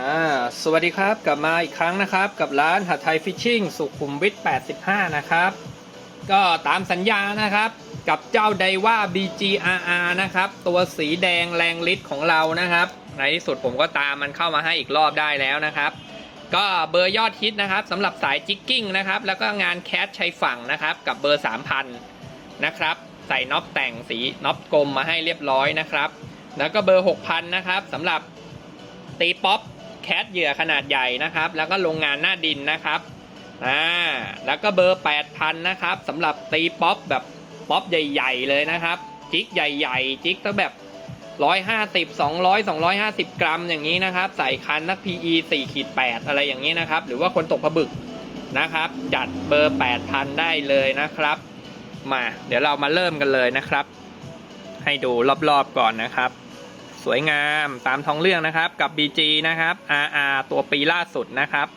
อ่าสวัสดีครับกลับมาอีกครั้งนะครับ กับร้านหัดไทยฟิชชิ่งสุขุมวิท 85 นะครับ ก็ตามสัญญานะครับ กับเจ้าไดว่า BGRR นะครับ ตัวสีแดงแรงฤทธิ์ของเรานะครับ ในที่สุดผมก็ตามมันเข้ามาให้อีกรอบได้แล้วนะครับ ก็เบอร์ยอดฮิตนะครับสำหรับสายจิกกิ้งนะครับ แล้วก็งานแคสชายฝั่งนะครับ กับเบอร์ 3,000 นะครับ ใส่น็อปแต่งสีน็อปกลมมาให้เรียบร้อยนะครับ แล้วก็เบอร์ 6,000 นะครับสำหรับตีป๊อป แคทเหยื่อขนาดใหญ่นะครับ แล้วก็โรงงานหน้าดินนะครับอ่าแล้วก็เบอร์ 8,000 นะครับสำหรับตีป๊อปแบบป๊อปใหญ่ ๆ เลยนะครับ จิกใหญ่ ๆ จิกตั้งแบบ150 200 250 กรัมอย่างนี้นะครับ ใส่คันนัก PE 4ขีด8อะไรอย่างนี้นะครับ หรือว่าคนตกผบึกนะครับ จัดเบอร์ 8,000 ได้เลยนะครับ มา เดี๋ยวเรามาเริ่มกันเลยนะครับ ให้ดูรอบๆก่อนนะครับ สวยงามตามท้องเรื่องนะครับกับ BG นะครับ RR ตัวปีล่าสุดนะครับ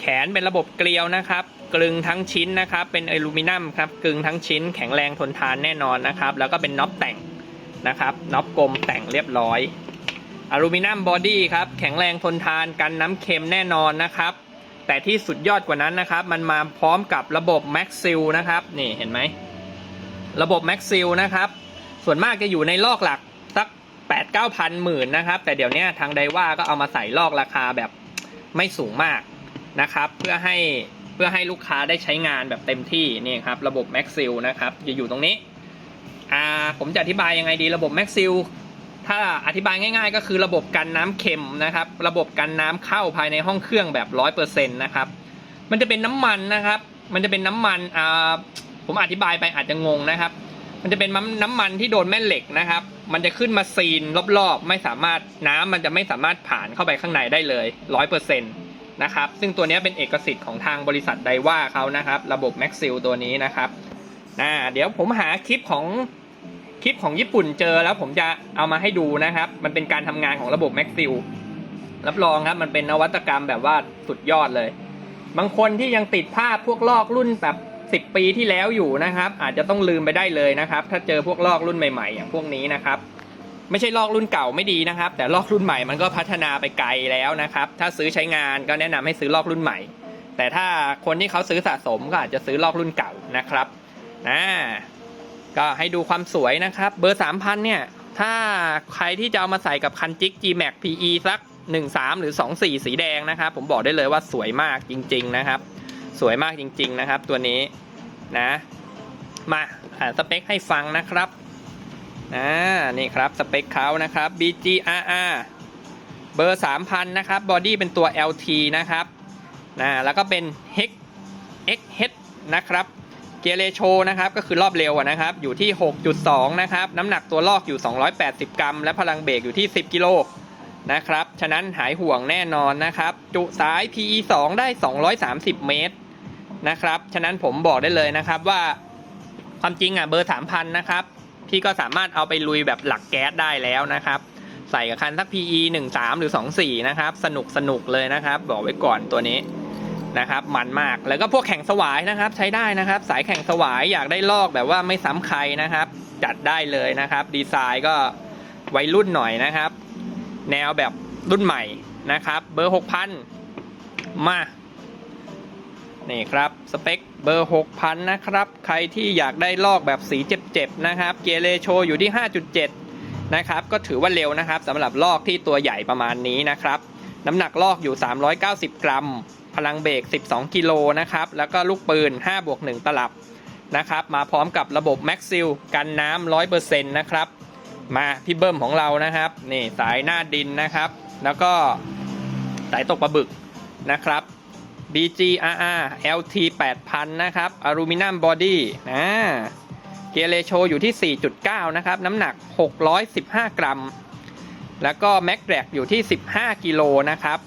แขนเป็นระบบเกลียวนะครับ กลึงทั้งชิ้นนะครับ เป็นอลูมิเนียมครับกลึงทั้งชิ้นแข็งแรงทนทานแน่นอนนะครับ แล้วก็เป็นน็อปแต่งนะครับน็อปกลมแต่งเรียบร้อยอลูมิเนียมบอดี้ครับแข็งแรงทนทานกันน้ำเค็มแน่นอนนะครับ แต่ที่สุดยอดกว่านั้นนะครับ มันมาพร้อมกับระบบ Max Seal นะครับนี่เห็นไหมระบบ Max Seal นะครับส่วนมากจะอยู่ในลอกหลัก สัก8 9 0 0 0หมื่นนะครับ แต่เดี๋ยวนี้ทางไดว่าก็เอามาใส่ลอกราคาแบบไม่สูงมากนะครับ เพื่อให้เพื่อให้ลูกค้าได้ใช้งานแบบเต็มที่นี่ครับระบบ Max Seal นะครับจะอยู่ตรงนี้อ่าผมจะอธิบายยังไงดีระบบ Max Seal ถ้าอธิบายง่าย ๆ ก็คือระบบกันน้ำเค็มนะครับ ระบบกันน้ำเข้าภายในห้องเครื่องแบบร้อยเปอร์เซ็นต์นะครับมันจะเป็นน้ำมันนะครับ มันจะเป็นน้ำมันอ่าผมอธิบายไปอาจจะงงนะครับ มันจะเป็นน้ำมันที่โดนแม่เหล็กนะครับ มันจะขึ้นมาซีนรอบๆ ไม่สามารถน้ำมันจะไม่สามารถผ่านเข้าไปข้างในได้เลยร้อยเปอร์เซ็นต์นะครับ ซึ่งตัวนี้เป็นเอกสิทธิ์ของทางบริษัทไดว่าเขานะครับ ระบบ Max s e a l ตัวนี้นะครับอ่าเดี๋ยวผมหาคลิปของคลิปของญี่ปุ่นเจอแล้วผมจะเอามาให้ดูนะครับ มันเป็นการทำงานของระบบ Max s e a l รับรองครับมันเป็นนวัตกรรมแบบว่าสุดยอดเลย บางคนที่ยังติดภาพพวกลอกรุ่นแบบ 10 ปีที่แล้วอยู่นะครับ อาจจะต้องลืมไปได้เลยนะครับ ถ้าเจอพวกลอกรุ่นใหม่ๆ อย่างพวกนี้นะครับ ไม่ใช่ลอกรุ่นเก่าไม่ดีนะครับ แต่ลอกรุ่นใหม่มันก็พัฒนาไปไกลแล้วนะครับ ถ้าซื้อใช้งานก็แนะนำให้ซื้อลอกรุ่นใหม่ แต่ถ้าคนที่เขาซื้อสะสมก็อาจจะซื้อลอกรุ่นเก่านะครับอ่าก็ให้ดูความสวยนะครับ เบอร์ 3000 เนี่ย ถ้าใครที่จะเอามาใส่กับคันจิก G-Max PE สัก 13 หรือ 24 สีแดงนะครับ ผมบอกได้เลยว่าสวยมากจริง ๆ นะครับ สวยมากจริง ๆ นะครับ ตัวนี้นะ มาอ่านสเปคให้ฟังนะครับอ่านี่ครับสเปคเขานะครับ BGRR เบอร์ 3000 นะครับบอดี้เป็นตัว LT นะครับนะแล้วก็เป็น Hex XH นะครับเกียร์เรโชนะครับก็คือรอบเร็วนะครับ อยู่ที่ 6.2 นะครับ น้ำหนักตัวลอกอยู่ 280 กรัม และพลังเบรกอยู่ที่ 10 กิโลนะครับ ฉะนั้นหายห่วงแน่นอนนะครับ จุสาย PE 2 ได้ 230 เมตร นะครับ ฉะนั้นผมบอกได้เลยนะครับว่าความจริงอะเบอร์3,000นะครับพี่ก็สามารถเอาไปลุยแบบหลักแก๊สได้แล้วนะครับ ใส่กับคันสัก PE 13 หรือ 24 นะครับ สนุกสนุกเลยนะครับ บอกไว้ก่อนตัวนี้นะครับ มันมากแล้วก็พวกแข่งสวายนะครับ ใช้ได้นะครับ สายแข่งสวายอยากได้ลอกแบบว่าไม่ซ้ำใครนะครับ จัดได้เลยนะครับ ดีไซน์ก็วัยรุ่นหน่อยนะครับ แนวแบบรุ่นใหม่นะครับ เบอร์ 6,000 มา นี่ครับสเปคเบอร์ 6,000 นะครับ ใครที่อยากได้ลอกแบบสีเจ็บๆนะครับ เกเรโชอยู่ที่ 5.7 นะครับ ก็ถือว่าเร็วนะครับสำหรับลอกที่ตัวใหญ่ประมาณนี้นะครับ น้ำหนักลอกอยู่ 390 กรัม พลังเบรก 12 กิโลนะครับ แล้วก็ลูกปืน 5 บวก 1 ตลับนะครับ มาพร้อมกับระบบ Max s e a l กันน้ำ100%นะครับ มาพี่เบิ้มของเรานะครับ นี่สายหน้าดินนะครับ แล้วก็สายตกปลาบึกนะครับ BGRR LT 8000 นะครับอลูมิเนียมบอดี้อ่าเกเรโชอยู่ที่ 4.9 นะครับ น้ำหนัก 615 กรัม แล้วก็แม็กแรกอยู่ที่ 15 กิโลนะครับ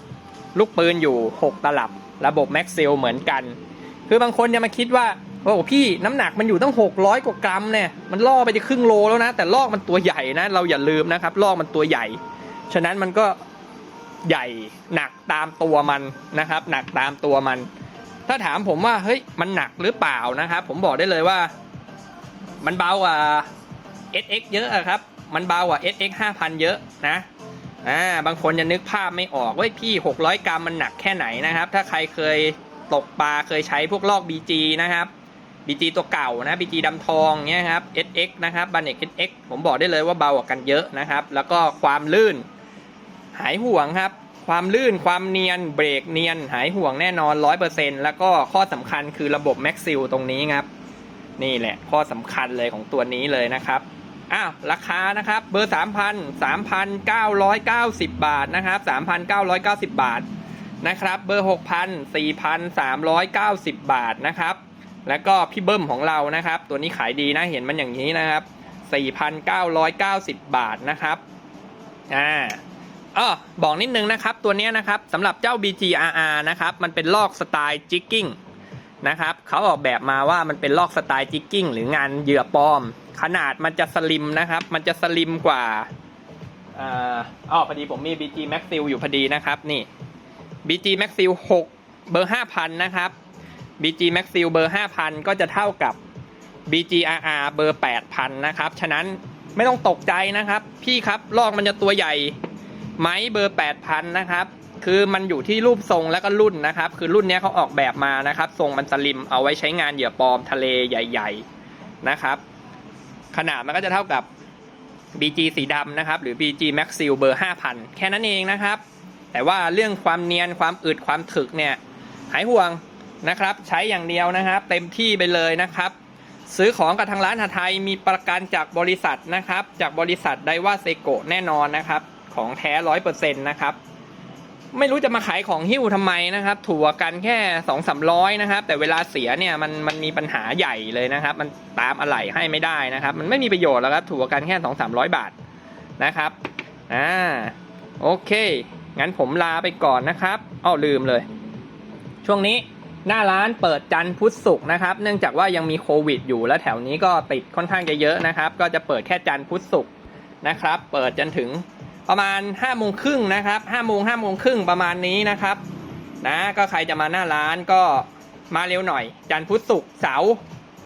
ลูกปืนอยู่ 6 ตลับ ระบบแม็กซิลเหมือนกัน คือบางคนจะมาคิดว่า โอ้พี่น้ำหนักมันอยู่ตั้ง 600 กว่ากรัมเนี่ย มันล่อไปจะครึ่งโลแล้วนะ แต่ลอกมันตัวใหญ่นะ เราอย่าลืมนะครับ ลอกมันตัวใหญ่ ฉะนั้นมันก็ ใหญ่หนักตามตัวมันนะครับ หนักตามตัวมัน ถ้าถามผมว่าเฮ้ยมันหนักหรือเปล่านะครับ ผมบอกได้เลยว่า มันเบากว่า SX เยอะครับ มันเบากว่า SX 5,000 เยอะนะอ่าบางคนจะนึกภาพไม่ออกว้ยพี่ 600 กรัมมันหนักแค่ไหนนะครับ ถ้าใครเคยตกปลาเคยใช้พวกลอก BG นะครับ BG ตัวเก่านะ BG ดำทองเนี้ยครับ SX นะครับบันเอก SX ผมบอกได้เลยว่าเบากว่ากันเยอะนะครับ แล้วก็ความลื่น หายห่วงครับ ความลื่นความเนียนเบรกเนียน หายห่วงแน่นอน 100%แล้วก็ข้อสำคัญคือระบบ Max s e a l ตรงนี้ครับ นี่แหละข้อสำคัญเลยของตัวนี้เลยนะครับอ้าวราคานะครับเบอร์ 3,000 3,990 บาทนะครับ 3,990 บาทนะครับ เบอร์ 6,000 4,390 บาทนะครับ แล้วก็พี่เบิ้มของเรานะครับ ตัวนี้ขายดีนะเห็นมันอย่างนี้นะครับ 4,990 บาทนะครับอ่า อ้อบอกนิดนึงนะครับ ตัวนี้นะครับสำหรับเจ้า BGRR นะครับมันเป็นลอกสไตล์จิกกิ้งนะครับเขาออกแบบมาว่ามันเป็นลอกสไตล์จิกกิ้งหรืองานเหยื่อปลอม ขนาดมันจะสลิมนะครับ มันจะสลิมกว่าอ่าอ๋อพอดีผมมี BG Max Seal อยู่พอดีนะครับนี่ BG Max Seal 6 เบอร์ 5,000 นะครับ BG Max Seal เบอร์ 5,000 ก็จะเท่ากับ BGRR เบอร์ 8,000 นะครับ ฉะนั้นไม่ต้องตกใจนะครับ พี่ครับลอกมันจะตัวใหญ่ ไม้เบอร์8,000นะครับคือมันอยู่ที่รูปทรงแล้วก็รุ่นนะครับ คือรุ่นนี้เขาออกแบบมานะครับ ทรงมันสลิมเอาไว้ใช้งานเหยื่อปลอมทะเลใหญ่ๆนะครับ ขนาดมันก็จะเท่ากับ BG สีดำนะครับ หรือ BG Max Seal เบอร์ 5,000 แค่นั้นเองนะครับ แต่ว่าเรื่องความเนียนความอึดความถึกเนี่ยหายห่วงนะครับ ใช้อย่างเดียวนะครับ เต็มที่ไปเลยนะครับ ซื้อของกับทางร้านหาไทยมีประกันจากบริษัทนะครับ จากบริษัทไดว่าเซโกแน่นอนนะครับ ของแท้ร้อยเปอร์เซ็นต์นะครับไม่รู้จะมาขายของหิ้วทำไมนะครับ ถั่วกันแค่สองสามร้อยนะครับ แต่เวลาเสียเนี่ยมันมันมีปัญหาใหญ่เลยนะครับ มันตามอะไหล่ให้ไม่ได้นะครับ มันไม่มีประโยชน์แล้วครับ ถั่วกันแค่สองสามร้อยบาทนะครับอ่าโอเค งั้นผมลาไปก่อนนะครับอ้อลืมเลย ช่วงนี้หน้าร้านเปิดจันทร์พุธศุกร์นะครับ เนื่องจากว่ายังมีโควิด อยู่แล้วแถวนี้ก็ติดค่อนข้างจะเยอะนะครับ ก็จะเปิดแค่จันทร์พุธศุกร์นะครับ เปิดจนถึง ประมาณ5้าโมงครึ่งนะครับห้าโมงห้าโมงครึ่งประมาณนี้นะครับ นะก็ใครจะมาหน้าร้านก็มาเร็วหน่อย จันทร์พุธศุกร์เสาร์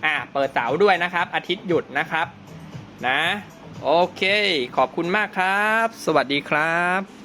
อ่าเปิดเสาร์ด้วยนะครับ อาทิตย์หยุดนะครับ นะ โอเค ขอบคุณมากครับ สวัสดีครับ